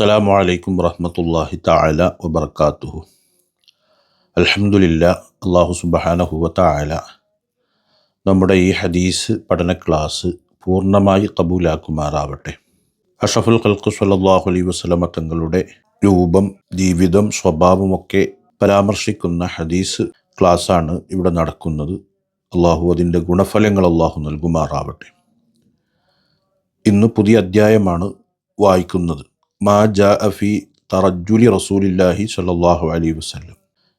അസ്സലാമു അലൈക്കും വറഹമത്തല്ലാഹി തആല വബർക്കാത്തുഹു അൽഹംദുലില്ല അള്ളാഹു വ തആല നമ്മുടെ ഈ ഹദീസ് പഠന ക്ലാസ് പൂർണമായി കബൂലാക്കുമാറാവട്ടെ അഷഫുൽ ഖൽക്കു സ്വല്ലല്ലാഹു അലൈ വസ്ലമ തങ്ങളുടെ രൂപം ജീവിതം സ്വഭാവമൊക്കെ പരാമർശിക്കുന്ന ഹദീസ് ക്ലാസ്സാണ് ഇവിടെ നടക്കുന്നത്. അള്ളാഹു അതിന്റെ ഗുണഫലങ്ങൾ അള്ളാഹു നൽകുമാറാവട്ടെ. ഇന്ന് പുതിയ അധ്യായമാണ് വായിക്കുന്നത്. മാ ജാ അഫി തറജുലി റസൂലില്ലാഹി സല്ലാഹു അലൈ വസ്ലം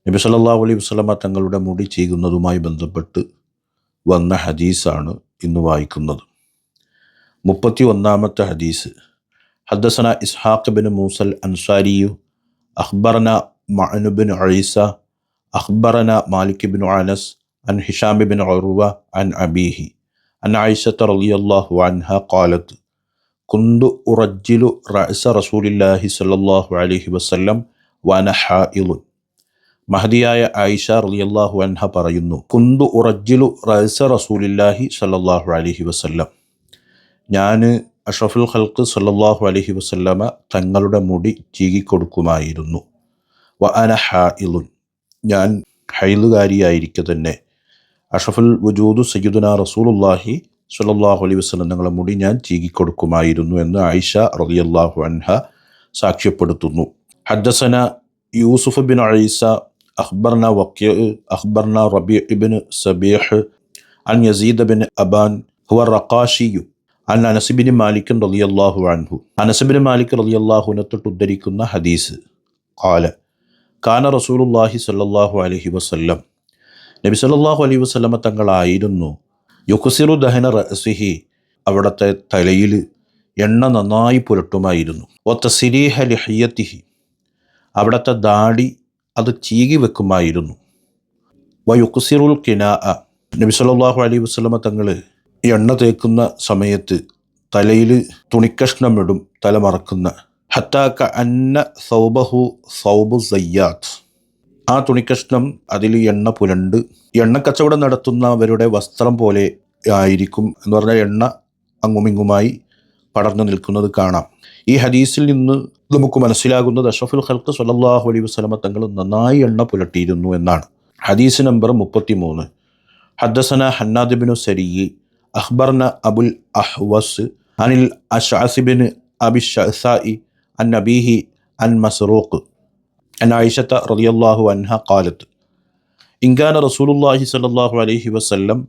നബി സല്ലാഹു അലൈഹി വസ്ലമ തങ്ങളുടെ മുടി ചെയ്യുന്നതുമായി ബന്ധപ്പെട്ട് വന്ന ഹദീസാണ് ഇന്ന് വായിക്കുന്നത്. മുപ്പത്തി ഒന്നാമത്തെ ഹദീസ്. ഹദ്ദസന ഇസ്ഹാഖ് ബിൻ മൂസൽ അൻസാരിയു അഹ്ബറന മഅനുബിൻ അഴീസ അഖ്ബറന മാലിക് ബിൻ അനസ് അൻ ഹിഷാം ബിൻ ഉർവ അൻ അബീഹി. അൻ ആയിഷത്ത് റളിയല്ലാഹു അൻഹ ഖാലത്ത് കുന്തു ഉറജ്ജിലു റഅസ റസൂലില്ലാഹി സ്വല്ലല്ലാഹു അലൈഹി വസല്ലം വന ഹായിലുൻ മഹദിയായ ആയിഷ റളിയല്ലാഹു അൻഹ പറയുന്നു കുന്തു ഉറജ്ജിലു റഅസ റസൂലില്ലാഹി സ്വല്ലല്ലാഹു അലൈഹി വസല്ലം. ഞാൻ അഷഫുൽ ഖൽക്ക് സല്ലാഹു അലൈഹി വസല്ലമ തങ്ങളുടെ മുടി ചീകിക്കൊടുക്കുമായിരുന്നു. വ അന ഹായിലുൻ ഞാൻ ഹൈലുകാരിയായിരിക്കെ തന്നെ. അഷഫുൽ വജൂദു സയ്യിദുന റസൂലുല്ലാഹി സല്ലല്ലാഹു അലൈ വസ്ലം നിങ്ങളെ മുടി ഞാൻ ചീകിക്കൊടുക്കുമായിരുന്നു എന്ന് ആയിഷ റളിയല്ലാഹു അൻഹ സാക്ഷ്യപ്പെടുത്തുന്നു. ഹദ്ദസന യൂസുഫ് ബിൻ അഴീസ അഖ്ബർന വക്കിയ അഖ്ബർന റബി ഇബിൻ സബീഹ് അൻ യസീദ് ബിൻ അബാൻ ഹുവ റക്കാഷിയു അൻ അനസിബിന് മാലിക്കൻ റളിയല്ലാഹു അൻഹു. അനസിബിന് മാലിക് റലിയല്ലാഹുവിനെ തൊട്ട് ഉദ്ധരിക്കുന്ന ഹദീസ്. കാല കാന റസൂലുല്ലാഹി സല്ലാഹു അലഹി വസ്ല്ലം. നബി സല്ലാഹു അലൈഹി വസ്ലമ തങ്ങളായിരുന്നു യുഖസിറു ദഹന റസിഹി അവിടുത്തെ തലയിൽ എണ്ണ നന്നായി പുരട്ടുമായിരുന്നു. ഒത്ത സിരീഹ ലിഹയ്യത്തിഹി അവിടുത്തെ ദാടി അത് ചീകി വെക്കുമായിരുന്നു. വയുഖസിറുൽ കിനാ നബി സല്ലല്ലാഹു അലൈഹി വസല്ലമ തങ്ങൾ എണ്ണ തേക്കുന്ന സമയത്ത് തലയിൽ തുണിക്കഷ്ണം ഇടും തല മറക്കുന്ന. ഹത്താക്ക അന്ന സൗബഹു സൗബു സയ്യാത്ത്. ആ തുണിക്കഷ്ണം അതിൽ എണ്ണ പുരണ്ട്. എണ്ണ കച്ചവടം നടത്തുന്നവരുടെ വസ്ത്രം പോലെ ആയിരിക്കും എന്ന് പറഞ്ഞാൽ എണ്ണ അങ്ങുമിങ്ങുമായി പടർന്നു നിൽക്കുന്നത് കാണാം. ഈ ഹദീസിൽ നിന്ന് നമുക്ക് മനസ്സിലാകുന്നത് അഷഫുൽ ഖൽക്ക് സല്ലാഹു അലൈഹി വസ്ലമ തങ്ങൾ നന്നായി എണ്ണ പുലട്ടിയിരുന്നു എന്നാണ്. ഹദീസ് നമ്പർ മുപ്പത്തി മൂന്ന് ഹദ്ദസന ഹന്നാദിബിനു സരി അഹ്ബർന അബുൽ അഹ്വസ് അനിൽ അഷാസിബിൻ അബി ഷസായി അൻ നബീഹി അൻ മസ്റൂഖ്. അനായിഷത്ത റളിയല്ലാഹു അൻഹ കാലത്ത് ഇങ്കാന റസൂലുല്ലാഹി സല്ലാഹു അലൈഹി വസ്ലം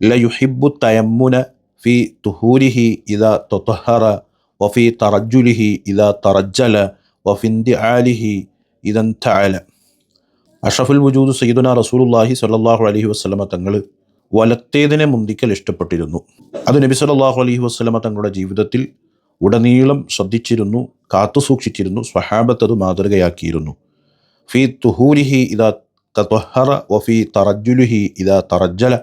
ലയുഹിബു തയമ്മുന ഫി തുഹൂരിഹി ഇദ തുഹറ വഫി തറജുലിഹി ഇദ തറജ്ജല വഫിന്തി ആലിഹി ഇദൻ തഅല അഷഫുൽ വജൂദ് സയ്യിദുന റസൂലുല്ലാഹി സല്ലല്ലാഹു അലൈഹി വസല്ലമ തങ്ങൾ വലത്തേതിനെ മുന്തിക്കൽ ഇഷ്ടപ്പെട്ടിരുന്നു. അത് നബി സല്ലല്ലാഹു അലൈഹി വസല്ലമ തങ്ങളുടെ ജീവിതത്തിൽ ഉടനീളം ശ്രദ്ധിച്ചിരുന്നു കാത്തു സൂക്ഷിച്ചിരുന്നു സ്വഹാബത്ത് അത് മാതൃകയാക്കിയിരുന്നു. ഫി തുഹൂരിഹി ഇതാ തത്വഹറ വഫി തറജുലുഹി ഇതാ തറജ്ജല.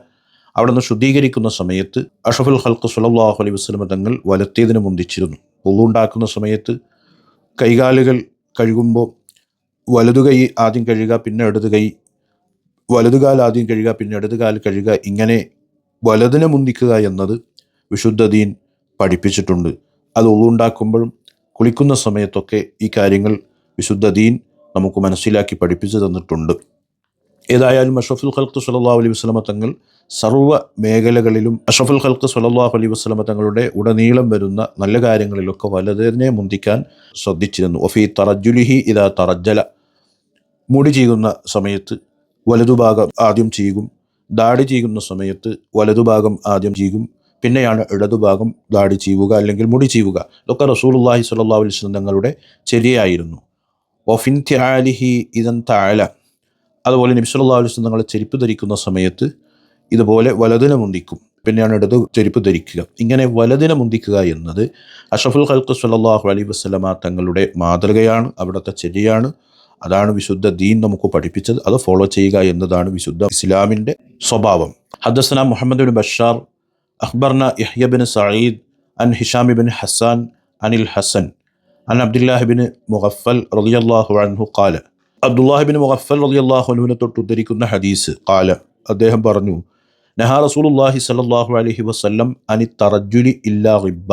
അവിടുന്ന് ശുദ്ധീകരിക്കുന്ന സമയത്ത് അഷഫുൽ ഹൽക്ക് സുലല്ലാഹു അലൈ വസ്ലമ തങ്ങൾ വലത്തേതിന് മുന്തിച്ചിരുന്നു. പുള്ളുണ്ടാക്കുന്ന സമയത്ത് കൈകാലുകൾ കഴുകുമ്പോൾ വലതു കൈ ആദ്യം കഴുകുക പിന്നെ ഇടതു കൈ വലതുകാൽ ആദ്യം കഴുകുക പിന്നെ ഇടതുകാൽ കഴുകുക ഇങ്ങനെ വലതിനെ മുന്തിക്കുക എന്നത് വിശുദ്ധ ദീൻ പഠിപ്പിച്ചിട്ടുണ്ട്. അത് ഉളുണ്ടാക്കുമ്പോഴും കുളിക്കുന്ന സമയത്തൊക്കെ ഈ കാര്യങ്ങൾ വിശുദ്ധ ദീൻ നമുക്ക് മനസ്സിലാക്കി പഠിപ്പിച്ചു തന്നിട്ടുണ്ട്. ഏതായാലും അഷഫുൽ ഖൽഖ് സലാഹു അലൈഹി വസ്ലമ തങ്ങൾ സർവ മേഖലകളിലും അഷഫുൽ ഖൽഖ് സലാഹു അലൈഹി വസ്ലമ തങ്ങളുടെ ഉടനീളം വരുന്ന നല്ല കാര്യങ്ങളിലൊക്കെ വലതിനെ മുന്തിക്കാൻ ശ്രദ്ധിച്ചിരുന്നു. ഒഫി തറജുലിഹി ഇതാ തറജ്ജല. മുടി ചെയ്യുന്ന സമയത്ത് വലതുഭാഗം ആദ്യം ചെയ്യും ദാടി ചെയ്യുന്ന സമയത്ത് വലതുഭാഗം ആദ്യം ചെയ്യും പിന്നെയാണ് ഇടതുഭാഗം ദാടി ചെയ്യുക അല്ലെങ്കിൽ മുടി ചെയ്യുക ഇതൊക്കെ റസൂലുല്ലാഹി സ്വല്ലല്ലാഹു അലൈഹി വസല്ലം തങ്ങളുടെ ചെരിയായിരുന്നു. ഒഫിൻ ത്യാലിഹി ഇതൻ താല അതുപോലെ നബി സല്ലല്ലാഹു അലൈഹി വസല്ലം തങ്ങൾ ചെരുപ്പ് ധരിക്കുന്ന സമയത്ത് ഇതുപോലെ വലതിനെ മുന്തിക്കും. പിന്നെയാണ് ഇടത് ചെരുപ്പ് ധരിക്കുക. ഇങ്ങനെ വലതിനെ മുന്തിക്കുക എന്നത് അഷഫുൽ ഖൽക്ക് സല്ലല്ലാഹു അലൈഹി വസ്ലമ തങ്ങളുടെ മാതൃകയാണ് അവിടുത്തെ ചെരിയാണ്. അതാണ് വിശുദ്ധ ദീൻ നമുക്ക് പഠിപ്പിച്ചത്. അത് ഫോളോ ചെയ്യുക എന്നതാണ് വിശുദ്ധ ഇസ്ലാമിന്റെ സ്വഭാവം. ഹദ്സന മുഹമ്മദ് ബിൻ ബഷാർ അഖ്ബർന بن حسان عن الحسن عن عبد الله بن مغفل رضي الله عنه قال عبد الله بن مغفل رضي الله عنه ഉദ്ധരിക്കുന്ന حديث قال അദ്ദേഹം പറഞ്ഞു നഹാ റസൂലുള്ളാഹി സ്വല്ലല്ലാഹു അലൈഹി വസല്ലം അനി തറജുലി ഇല്ലാ റിബ്ബ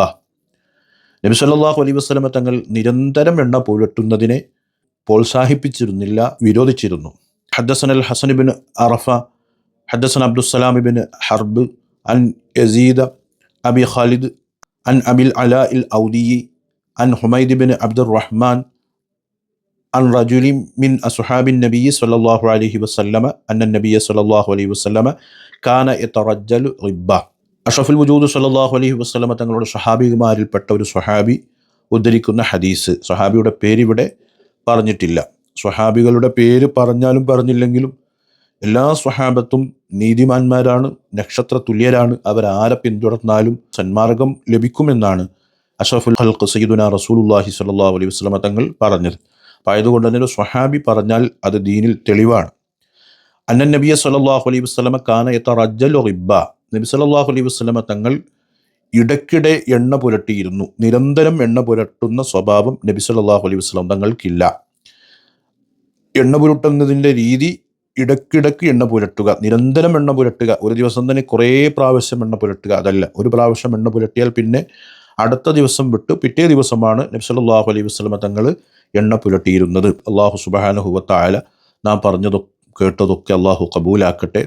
നബി സല്ലാഹു അലൈഹി വസ്ലമ തങ്ങൾ നിരന്തരം എണ്ണ പുരട്ടുന്നതിനെ പ്രോത്സാഹിപ്പിച്ചിരുന്നില്ല വിരോധിച്ചിരുന്നു. ഹദ്ദസൻ അൽ ഹസൻ ബിൻ അറഫ ഹദ്ദസൻ അബ്ദുസ്സലാം ബിൻ ഹർബ് അൻ യസീദ് അബി ഖാലിദ് അൻ അബിൽ അല ഇൽ ഔദി അൻ ഹുമൈദ് ബിൻ അബ്ദുർ റഹ്മാൻ അൻ റജുലിം മിൻ അസുഹാബിൻ നബി സല്ലാഹു അലഹി വസ്ലമ അന്ന നബിയ സല്ലാഹു അലൈഹി വസ്ലമ കാന എത്തറജൽ റിബ്ബ അഷഫുൽ വജൂദ് സല്ലാഹു അലഹി വസ്ലമ തങ്ങളുടെ സഹാബിമാരിൽപ്പെട്ട ഒരു സുഹാബി ഉദ്ധരിക്കുന്ന ഹദീസ്. സുഹാബിയുടെ പേരിവിടെ പറഞ്ഞിട്ടില്ല. സുഹാബികളുടെ പേര് പറഞ്ഞാലും പറഞ്ഞില്ലെങ്കിലും എല്ലാ സ്വഹാബത്തും നീതിമാന്മാരാണ് നക്ഷത്ര തുല്യരാണ്. അവരാരെ പിന്തുടർന്നാലും സന്മാർഗം ലഭിക്കുമെന്നാണ് അഷറഫുൽ ഹൽക്ക് സയ്യിദുന റസൂലുല്ലാഹി സല്ലാ അലൈഹി വസ്ലമ തങ്ങൾ പറഞ്ഞത്. അപ്പോൾ ആയതുകൊണ്ട് തന്നെ സ്വഹാബി പറഞ്ഞാൽ അത് ദീനിൽ തെളിവാണ്. അന്നൻ നബിയ സല്ലാഹു അലൈഹി വസ്ലമ കാന എത്ത യതറജ്ജലു റിബ്ബ. നബി സല്ലാഹു അലൈഹി വസ്ലമ തങ്ങൾ ഇടയ്ക്കിടെ എണ്ണ പുരട്ടിയിരുന്നു. നിരന്തരം എണ്ണ പുരട്ടുന്ന സ്വഭാവം നബി സല്ലാഹു അലൈഹി വസ്ലം തങ്ങൾക്കില്ല. എണ്ണ പുരട്ടുന്നതിന്റെ രീതി ഇടയ്ക്കിടയ്ക്ക് എണ്ണ പുരട്ടുക. നിരന്തരം എണ്ണ പുരട്ടുക. ഒരു ദിവസം തന്നെ കുറേ പ്രാവശ്യം എണ്ണ പുരട്ടുക. അതല്ല ഒരു പ്രാവശ്യം എണ്ണ പുരട്ടിയാൽ പിന്നെ അടുത്ത ദിവസം വിട്ടു. പിറ്റേ ദിവസമാണ് നബി സല്ലല്ലാഹു അലൈഹി വസ്ലമ തങ്ങൾ എണ്ണ പുരട്ടിയിരുന്നത്. അള്ളാഹു തആല നാം പറഞ്ഞതൊക്കെ കേട്ടതൊക്കെ അള്ളാഹു കബൂലാക്കട്ടെ